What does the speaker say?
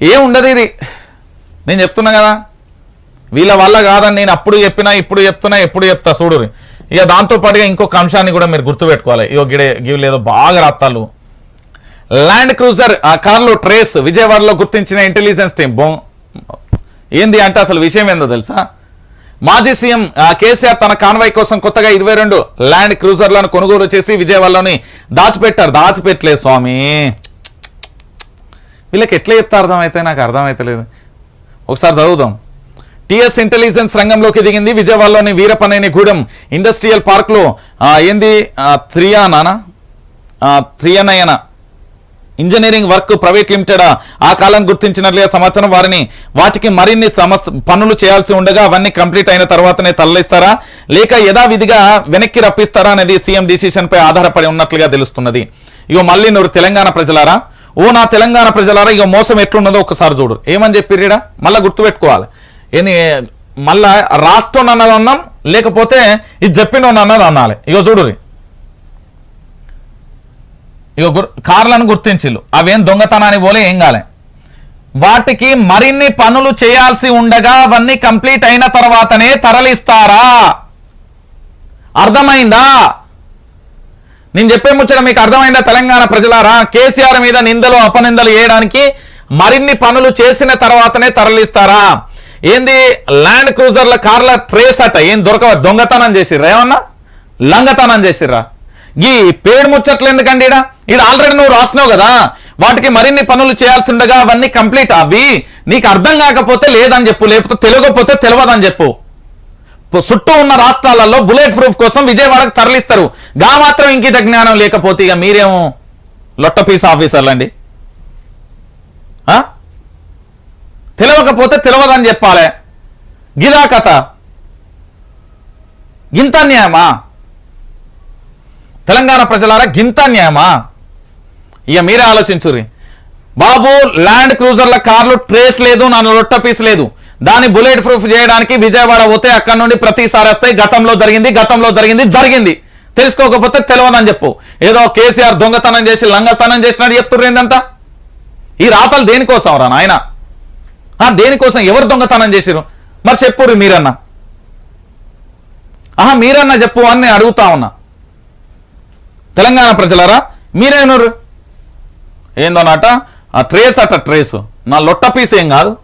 ఏముండదు ఇది. నేను చెప్తున్నా కదా. వీళ్ళ వల్ల కాదని నేను అప్పుడు చెప్పినా ఇప్పుడు చెప్తున్నా ఎప్పుడు చెప్తా చూడు. ఇక దాంతో పాటుగా ఇంకొక అంశాన్ని కూడా మీరు గుర్తుపెట్టుకోవాలి. ఇగో గిడే గివ్ లేదో బాగా రాత్తాలు ల్యాండ్ క్రూజర్ ఆ కార్లో ట్రేస్ విజయవాడలో గుర్తించిన ఇంటెలిజెన్స్ టీం. బో. ఏంది అంటే అసలు విషయం ఏందో తెలుసా? మాజీ సీఎం ఆ, కేసీఆర్ తన కాన్వాయ్ కోసం కొత్తగా ఇరవై రెండు ల్యాండ్ క్రూజర్లను కొనుగోలు చేసి విజయవాడలోని దాచిపెట్టారు. దాచిపెట్టలే స్వామి. వీళ్ళకి ఎట్లా చెప్తా అర్థమైతే నాకు అర్థమైతలేదు. ఒకసారి చదువుదాం. టిఎస్ ఇంటెలిజెన్స్ రంగంలోకి దిగింది విజయవాడలోని వీరపనేని గూడెం ఇండస్ట్రియల్ పార్క్లో. ఏంది? ఆ, త్రియానానా త్రియనయన ఇంజనీరింగ్ వర్క్ ప్రైవేట్ లిమిటెడ్? ఆ కాలం గుర్తించినట్లుగా సమాచారం వారిని. వాటికి మరిన్ని సమస్య పనులు చేయాల్సి ఉండగా అవన్నీ కంప్లీట్ అయిన తర్వాతనే తరలిస్తారా? లేక యథావిధిగా వెనక్కి రప్పిస్తారా అనేది సీఎం డిసిషన్పై ఆధారపడి ఉన్నట్లుగా తెలుస్తున్నది. ఇగో మళ్ళీ నువ్వు తెలంగాణ ప్రజలారా ఓ నా తెలంగాణ ప్రజలారా ఇక మోసం ఎట్లున్నదో ఒకసారి చూడు. ఏమని చెప్పిర్రీడా? మళ్ళీ గుర్తుపెట్టుకోవాలి. ఏంది మళ్ళా రాష్ట్రం అన్నది అన్నాం లేకపోతే ఇది చెప్పిన అన్నది అనాలి. ఇగో చూడురి ఇక కార్లను గుర్తించిల్లు అవేం దొంగతనానికి పోలే ఏం కాలే. వాటికి మరిన్ని పనులు చేయాల్సి ఉండగా అవన్నీ కంప్లీట్ అయిన తర్వాతనే తరలిస్తారా? అర్థమైందా? నేను చెప్పే ముచ్చట మీకు అర్థమైందా? తెలంగాణ ప్రజలారా? కేసీఆర్ మీద నిందలు అపనిందలు వేయడానికి మరిన్ని పనులు చేసిన తర్వాతనే తరలిస్తారా? ఏంది? ల్యాండ్ క్రూజర్ల కార్ల ట్రేస్ అట. ఏం దొరకవ? దొంగతనం చేసిర్రా? ఏమన్నా? లంగతనం చేసిర్రా? ఈ పేడు ముచ్చట్లు ఎందుకండి ఈడ? ఇది ఆల్రెడీ నువ్వు రాసినావు కదా. వాటికి మరిన్ని పనులు చేయాల్సి ఉండగా అవన్నీ కంప్లీట్ అవి నీకు అర్థం కాకపోతే లేదని చెప్పు. లేకపోతే తెలియకపోతే తెలియదని చెప్పు. చుట్టూ ఉన్న రాష్ట్రాలలో బుల్లెట్ ప్రూఫ్ కోసం విజయవాడకు తరలిస్తారు. గా మాత్రం ఇంకిత జ్ఞానం లేకపోతే ఇక మీరేమో లొట్టపీస్ ఆఫీసర్లండి. ఆఫీసర్లు అండి ఆ? చెప్పాలి. గిదా కథ. గింత న్యాయమా? తెలంగాణ ప్రజలారా గింత న్యాయమా? ఇక మీరే ఆలోచించుర్రి. బాబు ల్యాండ్ క్రూజర్ల కార్లు ట్రేస్ లేదు నా లొట్ట పీస్ లేదు. దాన్ని బుల్లెట్ ప్రూఫ్ చేయడానికి విజయవాడ పోతే అక్కడ నుండి ప్రతిసారి వస్తాయి. గతంలో జరిగింది గతంలో జరిగింది జరిగింది. తెలుసుకోకపోతే తెలవనని చెప్పు. ఏదో కేసీఆర్ దొంగతనం చేసి లంగతనం చేసినట్టు చెప్తుర్రు ఏంటంతా ఈ రాతలు దేనికోసం రా నాయన? ఆ దేనికోసం ఎవరు దొంగతనం చేసిరు మరి చెప్పుర్రు మీరన్నా. ఆహా మీరన్నా చెప్పు అని నేను అడుగుతా ఉన్నా. తెలంగాణ ప్రజలరా మీరేనరు ఏందోనట ఆ ట్రేస్ అట ట్రేస్. నా లొట్ట పీస్ ఏం కాదు.